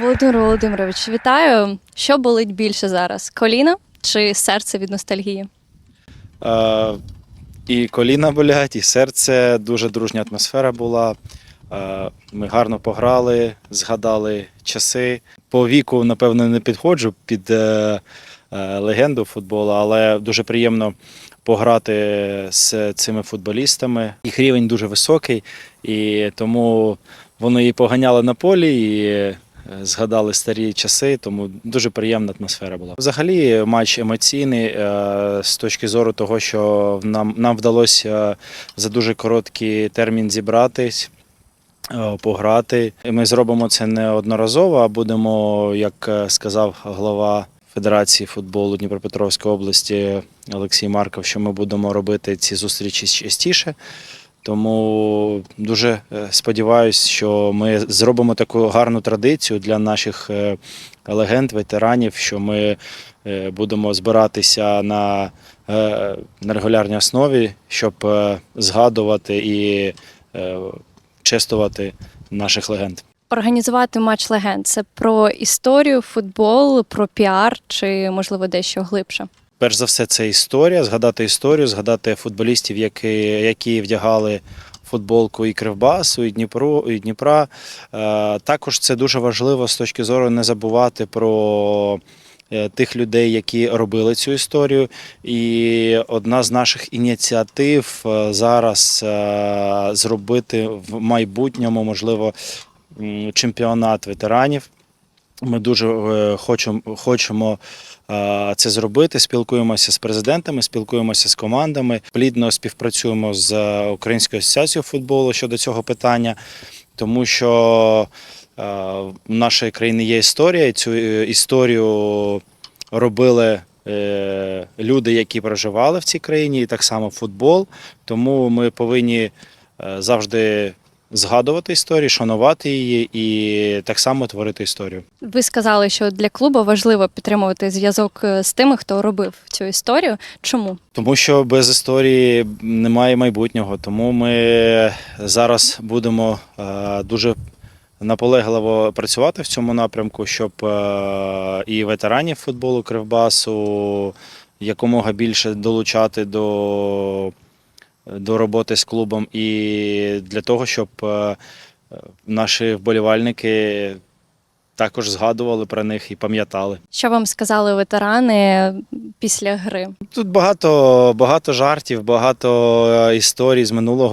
Володимир Володимирович, вітаю. Що болить більше зараз? Коліна чи серце від ностальгії? Е, і коліна болять, і серце. Дуже дружня атмосфера була. Е, Ми гарно пограли, згадали часи. По віку, напевно, не підходжу під е, е, легенду футболу, але дуже приємно пограти з цими футболістами. Їх рівень дуже високий, і тому вони і поганяли на полі, і згадали старі часи, тому дуже приємна атмосфера була. Взагалі, матч емоційний е, з точки зору того, що нам, нам вдалося за дуже короткий термін зібратись. е, Пограти. Ми зробимо це не одноразово, а будемо, як е, сказав голова Федерації футболу Дніпропетровської області Олексій Марков, що ми будемо робити ці зустрічі частіше. Тому дуже е, сподіваюся, що ми зробимо таку гарну традицію для наших е, легенд, ветеранів, що ми е, будемо збиратися на, на регулярній основі, щоб згадувати і чествувати наших легенд. Організувати матч легенд це про історію, футбол, про піар чи можливо дещо глибше. Перш за все, це історія, згадати історію, згадати футболістів, які, які вдягали футболку і Кривбасу, і Дніпро, і Дніпра. Е, Також це дуже важливо з точки зору не забувати про е, тих людей, які робили цю історію. І одна з наших ініціатив е, зараз зробити в майбутньому, можливо, чемпіонат ветеранів. Ми дуже е, хочемо, хочемо це зробити. Спілкуємося з президентами, спілкуємося з командами. Плідно співпрацюємо з е, Українською асоціацією футболу щодо цього питання, тому що е, в нашої країни є історія. і Цю історію робили. Люди, які проживали в цій країні, і так само футбол. Тому ми повинні завжди згадувати історію, шанувати її і так само творити історію. Ви сказали, що для клубу важливо підтримувати зв'язок е, з тими, хто робив цю історію. Чому? Тому що без історії немає майбутнього. Тому ми зараз будемо е, дуже наполегливо працювати в цьому напрямку, щоб е, і ветеранів футболу Кривбасу якомога більше долучати до, до роботи з клубом, і для того, щоб е, наші вболівальники також згадували про них і пам'ятали. Що вам сказали ветерани після гри? Тут багато, багато жартів, багато е, історій з минулого.